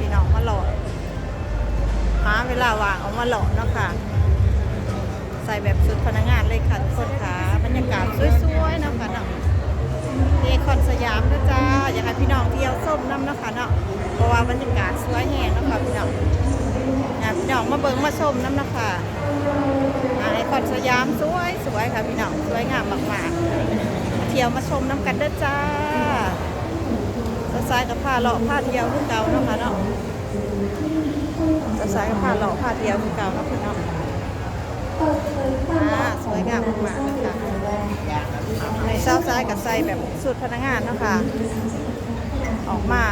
พี่น้องมาหล่อหาเวลาว่างเอามาหล่อเนาะค่ะ ใส่แบบสุดพนักงานเลยค่ะทุกคนค่ะบรรยากาศสวยๆนะค่ะเนาะเอคอนสยามนะจ้าอยากให้พี่น้องเที่ยวส้มน้ำเนาะค่ะเนาะเพราะว่าบรรยากาศสวยแห้งนะค่ะพี่น้องนะพี่น้องมาเบิ้งมาส้มน้ำเนาะค่ะเอคอนสยามสวยสวยค่ะพี่น้องสวยงามมากๆเที่ยวมาชมน้ำกันเด้อจ้า สายกับผ้าเลาะผ้าเที่ยวคือเก่าเนาะค่ะเนาะสายกับผ้าเลาะผ้าเที่ยวคือเก่าเนาะพี่น้องอ่าสวยงามมากๆเลยค่ะในเช้าซ้ายกับใส่แบบสุดพนักงานเนาะค่ะออกมา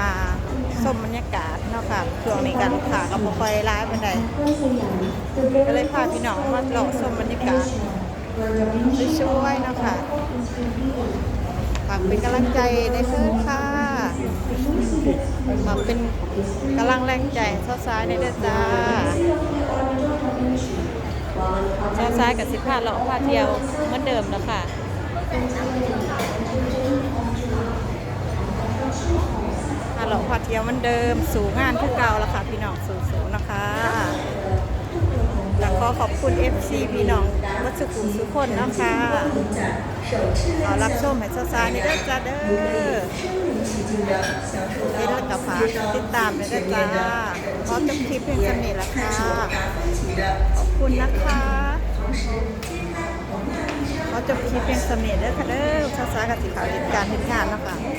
ส้มบรรยากาศเนาะค่ะช่วงนี้การลูกค้าก็บ่ค่อยร้ายปานใดก็เลยพาพี่น้องมาเลาะส้มบรรยากาศช่วยๆเนาะค่ะฝากเป็นกำลังใจในเพื่อนค่ะ ฝาเป็นกำลังแรงใจเช้าซ้ายในเด้อจ้าเช้าซ้ายกับสิบห้าเลาะพาเทียวเหมือนเดิมแล้วค่ะพาเลาะพาเทียวเหมือนเดิม สู่งานที่เก่าแล้วค่ะ พี่น้องสู่สูนะคะแล้วขอขอบคุณ FC พี่น้องวัดสุขุมสุขคนนะคะขอรับชมให้เช้าซ้ายในเด้อจ้าเด้อ นแล้วกับฝากติดตามเลยเด้จ้าขอจบคลิปเพียงเท่านี้ละค่ะ ขอบคุณนะคะเขาจบคลิปเพียงเสน่ห์เด้อค่ะเด้อภาษากับสิขาวเหตุการณ์เหตุงานเนะคะ